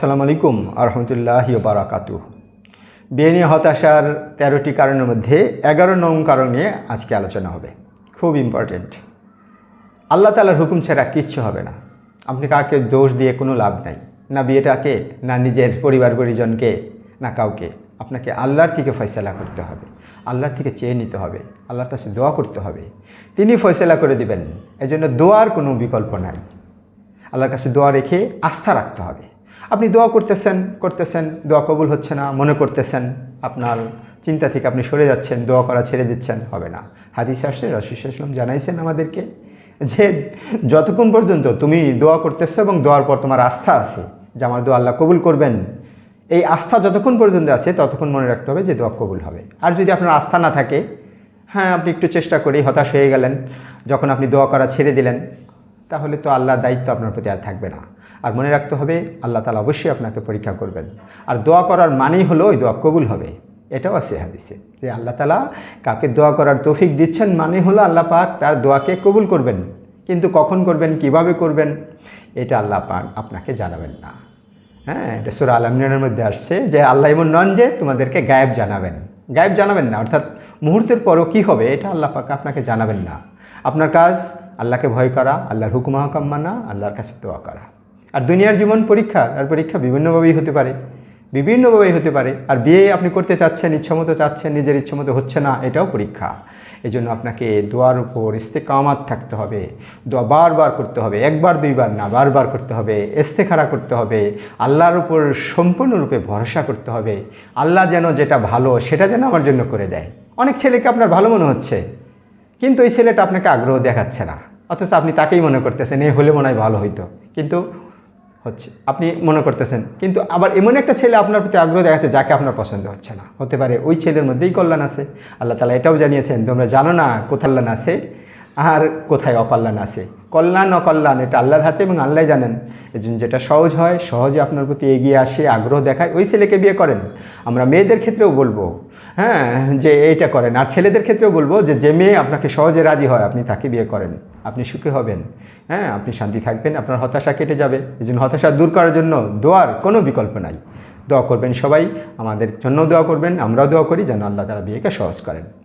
আসসালামু আলাইকুম আরহামতুল্লাহ বারাকাতু। বিয়ে নিয়ে হতাশার তেরোটি কারণের মধ্যে এগারো নং কারণ নিয়ে আজকে আলোচনা হবে। খুব ইম্পর্টেন্ট আল্লাহ তালার হুকুম ছাড়া কিচ্ছু হবে না। আপনি কাউকে দোষ দিয়ে কোনো লাভ নাই। না বিয়েটাকে, না নিজের পরিবার পরিজনকে, না কাউকে। আপনাকে আল্লাহর থেকে ফয়সলা করতে হবে। আল্লাহর থেকে চেয়ে নিতে হবে। আল্লাহর কাছে দোয়া করতে হবে। তিনি ফয়সলা করে দিবেন। এজন্য দোয়ার কোনো বিকল্প নাই। আল্লাহর কাছে দোয়া রেখে আস্থা রাখতে হবে। আপনি দোয়া করতেছেন করতেছেন, দোয়া কবুল হচ্ছে না, মনে করতেছেন, আপনার চিন্তা থেকে আপনি সরে যাচ্ছেন, দোয়া করা ছেড়ে দিচ্ছেন, হবে না। হাদিসে আসছে রসুলাম জানাইছেন আমাদেরকে যে যতক্ষণ পর্যন্ত তুমি দোয়া করতেছো এবং দোয়ার পর তোমার আস্থা আছে যে আমার দোয়া আল্লাহ কবুল করবেন, এই আস্থা যতক্ষণ পর্যন্ত আছে ততক্ষণ মনে রাখতে হবে যে দোয়া কবুল হবে। আর যদি আপনার আস্থা না থাকে হ্যাঁ আপনি একটু চেষ্টা করি, হতাশ হয়ে গেলেন, যখন আপনি দোয়া করা ছেড়ে দিলেন, তাহলে তো আল্লাহর দায়িত্ব আপনার প্রতি আর থাকবে না। আর মনে রাখতে হবে, আল্লাহ তালা অবশ্যই আপনাকে পরীক্ষা করবেন। আর দোয়া করার মানেই হলো ওই দোয়া কবুল হবে। এটাও আছে হাদিসে যে আল্লাহ তালা কাকে দোয়া করার তৌফিক দিচ্ছেন মানে হলো আল্লাহ পাক তার দোয়াকে কবুল করবেন। কিন্তু কখন করবেন, কীভাবে করবেন, এটা আল্লাহ পাক আপনাকে জানাবেন না। হ্যাঁ এটা সুরা আলমিনের মধ্যে আসছে যে আল্লাহ এমন নন যে তোমাদেরকে গায়েব জানাবেন। গায়েব জানাবেন না, অর্থাৎ মুহূর্তের পরও কী হবে এটা আল্লাহ পাক আপনাকে জানাবেন না। আপনার কাজ, আল্লাহকে ভয় করা, আল্লাহর হুকুম হাকাম মানা, আল্লাহর কাছে দোয়া করা। আর দুনিয়ার জীবন পরীক্ষা আর পরীক্ষা বিভিন্নভাবেই হতে পারে, বিভিন্নভাবেই হতে পারে। আর বিয়ে আপনি করতে চাচ্ছেন, ইচ্ছামতো চাচ্ছেন, নিজের ইচ্ছামতো হচ্ছে না, এটাও পরীক্ষা। এই জন্য আপনাকে দোয়ার উপর ইস্তেকামাত থাকতে হবে। দোয়া বারবার করতে হবে, একবার দুইবার না, বারবার করতে হবে। এস্তে ইস্তেখারা করতে হবে, আল্লাহর উপর সম্পূর্ণরূপে ভরসা করতে হবে। আল্লাহ যেন যেটা ভালো, সেটা যেন আমার জন্য করে দেয়। অনেক ছেলেকে আপনার ভালো মনে হচ্ছে, কিন্তু এই ছেলেটা আপনাকে আগ্রহ দেখাচ্ছে না। অথচ আপনি তাকেই মনে করতেছেন এই হলে মনে হয় ভালো হইতো। কিন্তু হচ্ছে, আপনি মনে করতেছেন। কিন্তু আবার এমন একটা ছেলে আপনার প্রতি আগ্রহ দেখাচ্ছে যাকে আপনার পছন্দ হচ্ছে না। হতে পারে ওই ছেলের মধ্যেই কল্যাণ আছে। আল্লাহ তালা এটাও জানিয়েছেন, তোমরা জানো না কোথাল্লান আছে? আর কোথায় অকল্যাণ আছে? কল্যাণ, অকল্যাণ, এটা আল্লাহর হাতে এবং আল্লাহ জানেন। এই জন্য যেটা সহজ হয়, সহজে আপনার প্রতি এগিয়ে আসে, আগ্রহ দেখায়, ওই ছেলেকে বিয়ে করেন। আমরা মেয়েদের ক্ষেত্রেও বলব হ্যাঁ যে এইটা করেন। আর ছেলেদের ক্ষেত্রেও বলব যে যে মেয়ে আপনাকে সহজে রাজি হয়, আপনি তাকে বিয়ে করেন। আপনি সুখী হবেন হ্যাঁ আপনি শান্তি থাকবেন, আপনার হতাশা কেটে যাবে। এই জন্য হতাশা দূর করার জন্য দোয়ার কোনো বিকল্প নাই। দোয়া করবেন সবাই, আমাদের জন্য দোয়া করবেন, আমরাও দোয়া করি যেন আল্লাহ তারা বিয়েকে সহজ করেন।